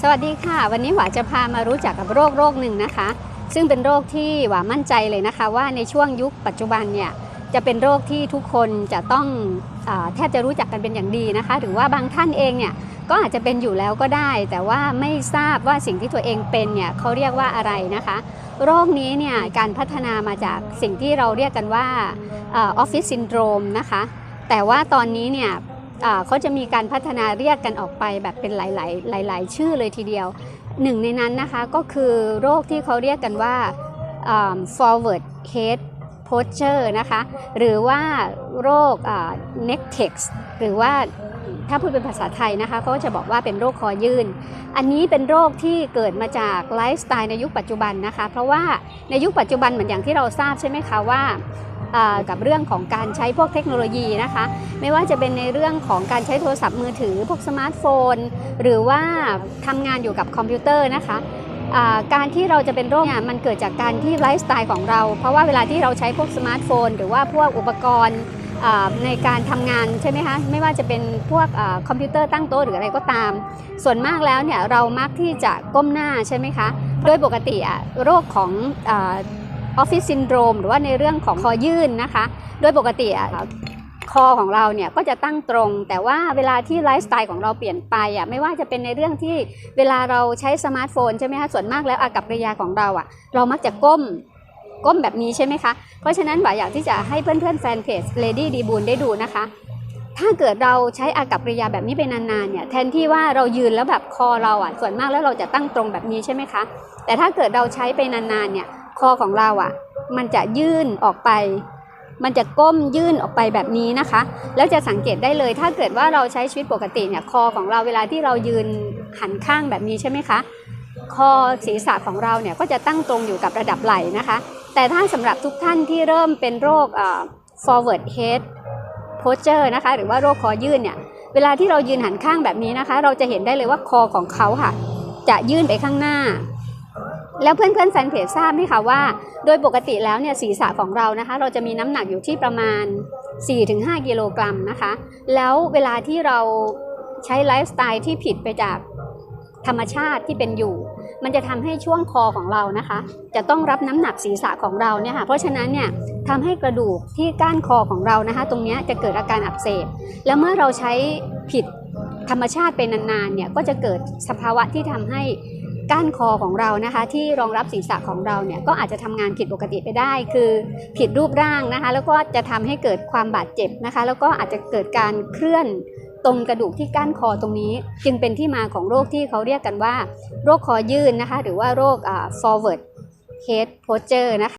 สวัสดีค่ะ วันนี้หวาจะพามารู้จักกับโรคโรคหนึ่งนะคะ ซึ่งเป็นโรคที่หวามั่นใจเลยนะคะ ว่าในช่วงยุคปัจจุบันเนี่ยจะเป็นโรคที่ทุกคนจะต้องอแทบจะรู้จักกันเป็นอย่างดีนะคะ หรือว่าบางท่านเองเนี่ยก็อาจจะเป็นอยู่แล้วก็ได้ แต่ว่าไม่ทราบว่าสิ่งที่ตัวเองเป็นเนี่ยเขาเรียกว่าอะไรนะคะ โรคนี้เนี่ยการพัฒนามาจากสิ่งที่เราเรียกกันว่าออฟฟิศซินโดรมนะคะ แต่ว่าตอนนี้เนี่ย เขาจะมีการพัฒนาเรียกกันออกไปแบบเป็นหลาย ๆ หลาย ๆ ชื่อเลยทีเดียวหนึ่งในนั้นนะคะก็คือโรคที่เขาเรียกกันว่าอ่า forward head posture นะคะ หรือว่าโรคอ่า neck tex หรือว่าถ้าพูดเป็นภาษาไทยนะคะเขาก็จะบอกว่าเป็นโรคคอยื่น อันนี้เป็นโรคที่เกิดมาจากไลฟ์สไตล์ในยุคปัจจุบันนะคะ เพราะว่าในยุคปัจจุบันเหมือนอย่างที่เราทราบใช่ไหมคะว่ากับเรื่องของการใช้พวกเทคโนโลยีนะคะ ไม่ว่าจะเป็นในเรื่องของการใช้โทรศัพท์มือถือ พวกสมาร์ทโฟน หรือว่าทำงานอยู่กับคอมพิวเตอร์นะคะ การที่เราจะเป็นโรคเนี่ยมันเกิดจากการที่ไลฟ์สไตล์ของเรา เพราะว่าเวลาที่เราใช้พวกสมาร์ทโฟน หรือว่าพวกอุปกรณ์ในการทำงานใช่ไหมคะไม่ว่าจะเป็นพวกอคอมพิวเตอร์ตั้งโต๊ะหรืออะไรก็ตาม ส่วนมากแล้วเนี่ยเรามักที่จะก้มหน้าใช่ไหมคะโดยปกติอะโรคของออฟฟิศซินโดรมหรือว่าในเรื่องของคอยื่นนะคะ โดยปกติอะ คอของเราเนี่ยก็จะตั้งตรง แต่ว่าเวลาที่ไลฟ์สไตล์ของเราเปลี่ยนไปอะไม่ว่าจะเป็นในเรื่องที่เวลาเราใช้สมาร์ทโฟนใช่ไหมคะส่วนมากแล้วอากับกริยาของเราอะ เรามักจะก้มก้มแบบนี้ใช่ไหมคะ เพราะฉะนั้นหวาอยากที่จะให้เพื่อนๆแฟนเพจ Lady d ีบูนได้ดูนะคะ ถ้าเกิดเราใช้อากับกริยาแบบนี้ไปนานๆเนี่ยแทนที่ว่าเรายืนแล้วแบบคอเราอะส่วนมากแล้วเราจะตั้งตรงแบบนี้ใช่ไหมคะ แต่ถ้าเกิดเราใช้ไปนานๆเนี่ยคอของเราอะมันจะยื่นออกไป มันจะก้มยื่นออกไปแบบนี้นะคะ แล้วจะสังเกตได้เลย ถ้าเกิดว่าเราใช้ชีวิตปกติเนี่ยคอของเราเวลาที่เรายืนหันข้างแบบนี้ใช่ไหมคะคอศีรษะของเราเนี่ยก็จะตั้งตรงอยู่กับระดับไหล่นะคะ แต่ถ้าสำหรับทุกท่านที่เริ่มเป็นโรคเอ่อ forward head posture นะคะ หรือว่าโรคคอยื่นเนี่ยเวลาที่เรายืนหันข้างแบบนี้นะคะ เราจะเห็นได้เลยว่าคอของเขาค่ะ จะยื่นไปข้างหน้า แล้วเพื่อนๆแฟนเพจทราบไหมคะว่า โดยปกติแล้วเนี่ยศีรษะของเรานะคะ เราจะมีน้ำหนักอยู่ที่ประมาณ 4-5 กิโลกรัมนะคะ แล้วเวลาที่เราใช้ไลฟ์สไตล์ที่ผิดไปจากธรรมชาติที่เป็นอยู่ มันจะทำให้ช่วงคอของเรานะคะ จะต้องรับน้ำหนักศีรษะของเราเนี่ยค่ะเพราะฉะนั้นเนี่ยทำให้กระดูกที่ก้านคอของเรานะคะ ตรงนี้จะเกิดอาการอักเสบแล้วเมื่อเราใช้ผิดธรรมชาติเป็นนานๆเนี่ยก็จะเกิดสภาวะที่ทำให้ ก้านคอของเรานะคะ ที่รองรับศีรษะของเราเนี่ยก็อาจจะทำงานผิดปกติไปได้ คือผิดรูปร่างนะคะ แล้วก็จะทำให้เกิดความบาดเจ็บนะคะ แล้วก็อาจจะเกิดการเคลื่อนตรงกระดูกที่ก้านคอตรงนี้ จึงเป็นที่มาของโรคที่เขาเรียกกันว่า โรคคอยื่นนะคะ หรือว่าโรค forward head posture นะคะ